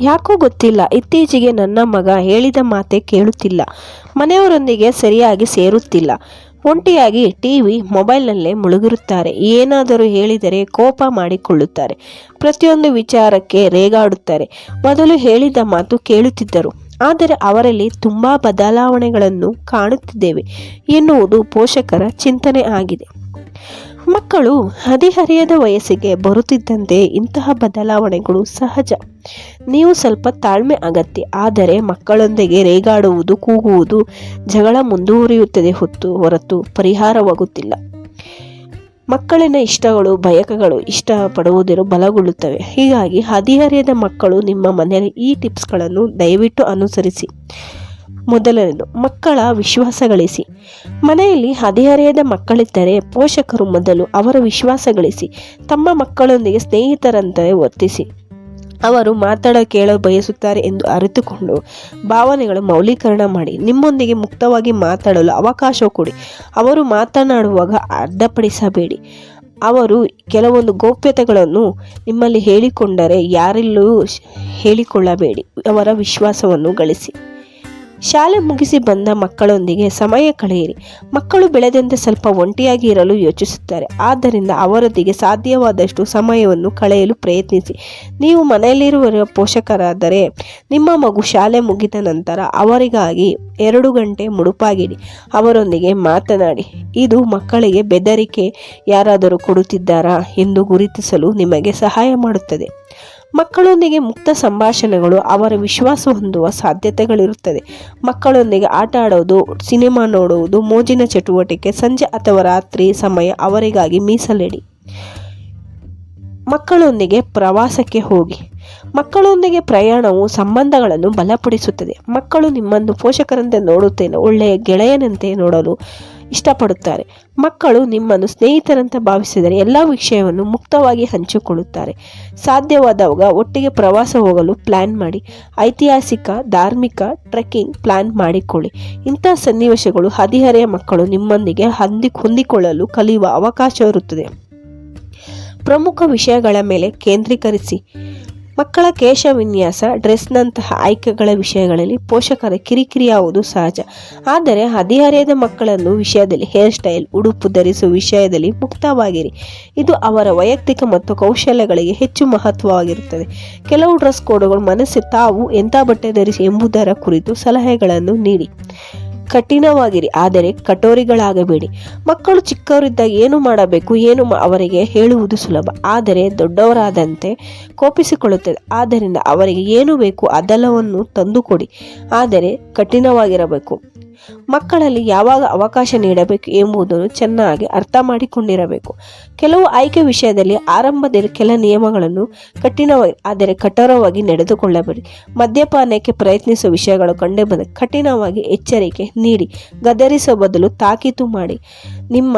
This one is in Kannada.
ಯಾಕೋ ಗೊತ್ತಿಲ್ಲ. ಇತ್ತೀಚೆಗೆ ನನ್ನ ಮಗ ಹೇಳಿದ ಮಾತೆ ಕೇಳುತ್ತಿಲ್ಲ. ಮನೆಯವರೊಂದಿಗೆ ಸರಿಯಾಗಿ ಸೇರುತ್ತಿಲ್ಲ. ಒಂಟಿಯಾಗಿ ಟಿವಿ ಮೊಬೈಲ್ನಲ್ಲೇ ಮುಳುಗಿರುತ್ತಾರೆ. ಏನಾದರೂ ಹೇಳಿದರೆ ಕೋಪ ಮಾಡಿಕೊಳ್ಳುತ್ತಾರೆ. ಪ್ರತಿಯೊಂದು ವಿಚಾರಕ್ಕೆ ರೇಗಾಡುತ್ತಾರೆ. ಮೊದಲು ಹೇಳಿದ ಮಾತು ಕೇಳುತ್ತಿದ್ದರು. ಆದರೆ ಅವರಲ್ಲಿ ತುಂಬ ಬದಲಾವಣೆಗಳನ್ನು ಕಾಣುತ್ತಿದ್ದೇವೆ ಎನ್ನುವುದು ಪೋಷಕರ ಚಿಂತನೆ ಆಗಿದೆ. ಮಕ್ಕಳು ಹದಿಹರೆಯದ ವಯಸ್ಸಿಗೆ ಬರುತ್ತಿದ್ದಂತೆ ಇಂತಹ ಬದಲಾವಣೆಗಳು ಸಹಜ. ನೀವು ಸ್ವಲ್ಪ ತಾಳ್ಮೆ ಅಗತ್ಯ, ಆದರೆ ಮಕ್ಕಳೊಂದಿಗೆ ರೇಗಾಡುವುದು, ಕೂಗುವುದು ಜಗಳ ಮುಂದುವರಿಯುತ್ತದೆ ಹೊತ್ತು ಹೊರತು ಪರಿಹಾರವಾಗುತ್ತಿಲ್ಲ. ಮಕ್ಕಳಿನ ಇಷ್ಟಗಳು, ಬಯಕಗಳು ಇಷ್ಟಪಡುವುದಿರು ಬಲಗೊಳ್ಳುತ್ತವೆ. ಹೀಗಾಗಿ ಹದಿಹರೆಯದ ಮಕ್ಕಳು ನಿಮ್ಮ ಮನೆಯಲ್ಲಿ ಈ ಟಿಪ್ಸ್ಗಳನ್ನು ದಯವಿಟ್ಟು ಅನುಸರಿಸಿ. ಮೊದಲನೇದು ಮಕ್ಕಳ ವಿಶ್ವಾಸ ಗಳಿಸಿ ಮನೆಯಲ್ಲಿ ಹದಿಹರೆಯದ ಮಕ್ಕಳಿದ್ದರೆ ಪೋಷಕರು ಮೊದಲು ಅವರ ವಿಶ್ವಾಸ ಗಳಿಸಿ ತಮ್ಮ ಮಕ್ಕಳೊಂದಿಗೆ ಸ್ನೇಹಿತರಂತೆ ವರ್ತಿಸಿ. ಅವರು ಮಾತಾಡ ಕೇಳಲು ಬಯಸುತ್ತಾರೆ ಎಂದು ಅರಿತುಕೊಂಡು ಭಾವನೆಗಳು ಮೌಲ್ಯೀಕರಣ ಮಾಡಿ, ನಿಮ್ಮೊಂದಿಗೆ ಮುಕ್ತವಾಗಿ ಮಾತಾಡಲು ಅವಕಾಶ ಕೊಡಿ. ಅವರು ಮಾತನಾಡುವಾಗ ಅರ್ಧಪಡಿಸಬೇಡಿ ಅವರು ಕೆಲವೊಂದು ಗೌಪ್ಯತೆಗಳನ್ನು ನಿಮ್ಮಲ್ಲಿ ಹೇಳಿಕೊಂಡರೆ ಯಾರೆಲ್ಲೂ ಹೇಳಿಕೊಳ್ಳಬೇಡಿ, ಅವರ ವಿಶ್ವಾಸವನ್ನು ಗಳಿಸಿ. ಶಾಲೆ ಮುಗಿಸಿ ಬಂದ ಮಕ್ಕಳೊಂದಿಗೆ ಸಮಯ ಕಳೆಯಿರಿ. ಮಕ್ಕಳು ಬೆಳೆದಂತೆ ಸ್ವಲ್ಪ ಒಂಟಿಯಾಗಿ ಇರಲು ಯೋಚಿಸುತ್ತಾರೆ. ಆದ್ದರಿಂದ ಅವರೊಂದಿಗೆ ಸಾಧ್ಯವಾದಷ್ಟು ಸಮಯವನ್ನು ಕಳೆಯಲು ಪ್ರಯತ್ನಿಸಿ. ನೀವು ಮನೆಯಲ್ಲಿರುವ ಪೋಷಕರಾದರೆ ನಿಮ್ಮ ಮಗು ಶಾಲೆ ಮುಗಿದ ನಂತರ ಅವರಿಗಾಗಿ ಎರಡು ಗಂಟೆ ಮುಡುಪಾಗಿಡಿ. ಅವರೊಂದಿಗೆ ಮಾತನಾಡಿ. ಇದು ಮಕ್ಕಳಿಗೆ ಬೆದರಿಕೆ ಯಾರಾದರೂ ಕೊಡುತ್ತಿದ್ದಾರಾ ಎಂದು ಗುರುತಿಸಲು ನಿಮಗೆ ಸಹಾಯ ಮಾಡುತ್ತದೆ. ಮಕ್ಕಳೊಂದಿಗೆ ಮುಕ್ತ ಸಂಭಾಷಣೆಗಳು ಅವರ ವಿಶ್ವಾಸ ಹೊಂದುವ ಸಾಧ್ಯತೆಗಳಿರುತ್ತದೆ. ಮಕ್ಕಳೊಂದಿಗೆ ಆಟ ಆಡೋದು, ಸಿನಿಮಾ ನೋಡುವುದು, ಮೋಜಿನ ಚಟುವಟಿಕೆ, ಸಂಜೆ ಅಥವಾ ರಾತ್ರಿ ಸಮಯ ಅವರಿಗಾಗಿ ಮೀಸಲಿಡಿ. ಮಕ್ಕಳೊಂದಿಗೆ ಪ್ರವಾಸಕ್ಕೆ ಹೋಗಿ. ಮಕ್ಕಳೊಂದಿಗೆ ಪ್ರಯಾಣವು ಸಂಬಂಧಗಳನ್ನು ಬಲಪಡಿಸುತ್ತದೆ. ಮಕ್ಕಳು ನಿಮ್ಮನ್ನು ಪೋಷಕರಂತೆ ನೋಡುತ್ತೇನೆ, ಒಳ್ಳೆಯ ಗೆಳೆಯನಂತೆ ನೋಡಲು ಇಷ್ಟಪಡುತ್ತಾರೆ. ಮಕ್ಕಳು ನಿಮ್ಮನ್ನು ಸ್ನೇಹಿತರಂತ ಭಾವಿಸಿದರೆ ಎಲ್ಲ ವಿಷಯವನ್ನು ಮುಕ್ತವಾಗಿ ಹಂಚಿಕೊಳ್ಳುತ್ತಾರೆ. ಸಾಧ್ಯವಾದವಾಗ ಒಟ್ಟಿಗೆ ಪ್ರವಾಸ ಹೋಗಲು ಪ್ಲ್ಯಾನ್ ಮಾಡಿ. ಐತಿಹಾಸಿಕ, ಧಾರ್ಮಿಕ ಟ್ರೆಕ್ಕಿಂಗ್ ಪ್ಲ್ಯಾನ್ ಮಾಡಿಕೊಳ್ಳಿ. ಇಂಥ ಸನ್ನಿವೇಶಗಳು ಹದಿಹರೆಯ ಮಕ್ಕಳು ನಿಮ್ಮೊಂದಿಗೆ ಹೊಂದಿ ಹೊಂದಿಕೊಳ್ಳಲು ಕಲಿಯುವ ಅವಕಾಶವಿರುತ್ತದೆ ಪ್ರಮುಖ ವಿಷಯಗಳ ಮೇಲೆ ಕೇಂದ್ರೀಕರಿಸಿ. ಮಕ್ಕಳ ಕೇಶ ವಿನ್ಯಾಸ, ಡ್ರೆಸ್ನಂತಹ ಆಯ್ಕೆಗಳ ವಿಷಯಗಳಲ್ಲಿ ಪೋಷಕರ ಕಿರಿಕಿರಿಯಾವುದು ಸಹಜ. ಆದರೆ ಹದಿಹರೆಯದ ಮಕ್ಕಳನ್ನು ವಿಷಯದಲ್ಲಿ ಹೇರ್ ಸ್ಟೈಲ್, ಉಡುಪು ಧರಿಸುವ ವಿಷಯದಲ್ಲಿ ಮುಕ್ತವಾಗಿರಿ. ಇದು ಅವರ ವೈಯಕ್ತಿಕ ಮತ್ತು ಕೌಶಲ್ಯಗಳಿಗೆ ಹೆಚ್ಚು ಮಹತ್ವವಾಗಿರುತ್ತದೆ. ಕೆಲವು ಡ್ರೆಸ್ ಕೋಡ್ಗಳು ಮನಸ್ಸು ತಾವು ಎಂಥ ಬಟ್ಟೆ ಧರಿಸಿ ಎಂಬುದರ ಕುರಿತು ಸಲಹೆಗಳನ್ನು ನೀಡಿ. ಕಠಿಣವಾಗಿರಿ. ಆದರೆ ಕಟೋರಿಗಳಾಗಬೇಡಿ ಮಕ್ಕಳು ಚಿಕ್ಕವರಿದ್ದಾಗ ಏನು ಮಾಡಬೇಕು, ಏನು ಅವರಿಗೆ ಹೇಳುವುದು ಸುಲಭ. ಆದರೆ ದೊಡ್ಡವರಾದಂತೆ ಕೋಪಿಸಿಕೊಳ್ಳುತ್ತದೆ. ಆದ್ದರಿಂದ ಅವರಿಗೆ ಏನು ಬೇಕು ಅದೆಲ್ಲವನ್ನು ತಂದುಕೊಡಿ. ಆದರೆ ಕಠಿಣವಾಗಿರಬೇಕು. ಮಕ್ಕಳಲ್ಲಿ ಯಾವಾಗ ಅವಕಾಶ ನೀಡಬೇಕು ಎಂಬುದನ್ನು ಚೆನ್ನಾಗಿ ಅರ್ಥ ಮಾಡಿಕೊಂಡಿರಬೇಕು. ಕೆಲವು ಆಯ್ಕೆ ವಿಷಯದಲ್ಲಿ ಆರಂಭದಲ್ಲಿ ಕೆಲ ನಿಯಮಗಳನ್ನು ಕಠಿಣವಾಗಿ, ಆದರೆ ಕಠೋರವಾಗಿ ನಡೆದುಕೊಳ್ಳಬೇಡಿ. ಮದ್ಯಪಾನಕ್ಕೆ ಪ್ರಯತ್ನಿಸುವ ವಿಷಯಗಳು ಕಂಡುಬಂದ ಕಠಿಣವಾಗಿ ಎಚ್ಚರಿಕೆ ನೀಡಿ, ಗದರಿಸುವ ಬದಲು ತಾಕೀತು ಮಾಡಿ. ನಿಮ್ಮ